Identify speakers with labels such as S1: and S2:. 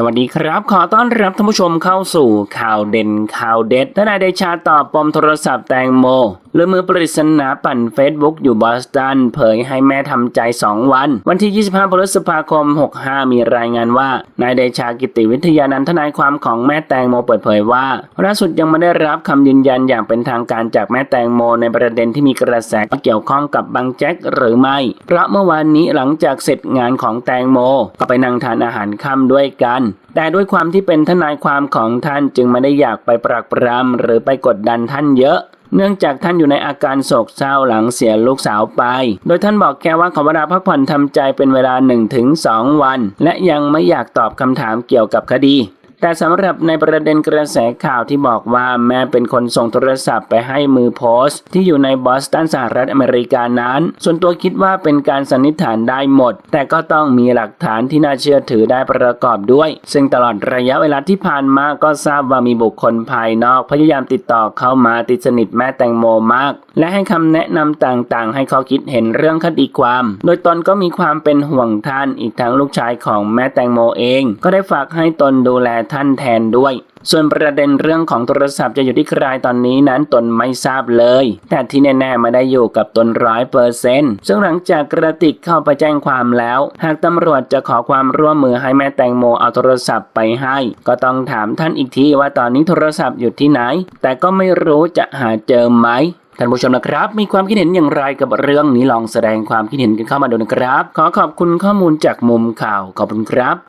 S1: สวัสดีครับ ขอต้อนรับท่านผู้ชมเข้าสู่ข่าวเด่นข่าวเด็ดทนายเดชาตอบปมโทรศัพท์แตงโม หรือมือปริศนาปั่นเฟซบุ๊กอยู่บอสตันเผยให้แม่ทำใจ 2 วัน วันที่ 25 พฤษภาคม 65 มีรายงานว่านายเดชากิติวิทยานันทนายความของแม่แตงโมเปิดเผยว่าล่าสุดยังไม่ได้รับคำยืนยันอย่างเป็นทางการจากแม่แตงโมในประเด็นที่มีกระแสเกี่ยวข้องกับบังแจ็คหรือไม่ เพราะเมื่อวานนี้หลังจากเสร็จงานของแตงโม ก็ไปนั่งทานอาหารค่ำด้วยกัน แต่ด้วยความที่เป็นทนายความของท่านจึงไม่ได้อยากไปปรักปรำหรือไปกดดันท่านเยอะ เนื่องจากท่านอยู่ในอาการโศกเศร้าหลังเสียลูกสาวไป โดยท่านบอกแกว่าขอเวลาพักผ่อนทำใจเป็นเวลา 1-2 วัน และยังไม่อยากตอบคำถามเกี่ยวกับคดี แต่สำหรับในประเด็นกระแสข่าวที่บอกว่าแม่เป็นคนส่งโทรศัพท์ไปให้มือโพสต์ ที่อยู่ในบอสตันสหรัฐอเมริกานั้น ส่วนตัวคิดว่าเป็นการสันนิษฐานได้หมด แต่ก็ต้องมีหลักฐานที่น่าเชื่อถือได้ประกอบด้วย ซึ่งตลอดระยะเวลาที่ผ่านมาก็ทราบว่ามีบุคคลภายนอกพยายามติดต่อเข้ามาติดสนิทแม่แตงโมมาก และให้คำแนะนำต่างๆ ให้เขาคิดเห็นเรื่องคดีความ โดยตนก็มีความเป็นห่วงท่านอีกทั้งลูกชายของแม่แตงโมเอง ก็ได้ฝากให้ตนดูแลท่านแทนด้วย ส่วนประเด็นเรื่องของโทรศัพท์จะอยู่ที่ใครตอนนี้นั้นตนไม่ทราบเลย แต่ที่แน่ๆม่ได้อยู่กับตนร้อยเปอร์เซนต์ซึ่งหลังจากกระติกเข้าไปแจ้งความแล้ว หากตำรวจจะขอความร่วมมือให้แม่แตงโมเอาโทรศัพท์ไปให้ ก็ต้องถามท่านอีกทีว่าตอนนี้โทรศัพท์อยู่ที่ไหน แต่ก็ไม่รู้จะหาเจอไหมท่านผู้ชมนะครับ มีความคิดเห็นอย่างไรกับเรื่องนี้ลองแสดงความคิดเห็นกันเข้ามาดูนะครับ ขอขอบคุณข้อมูลจากมุมข่าวขอบคุณครับ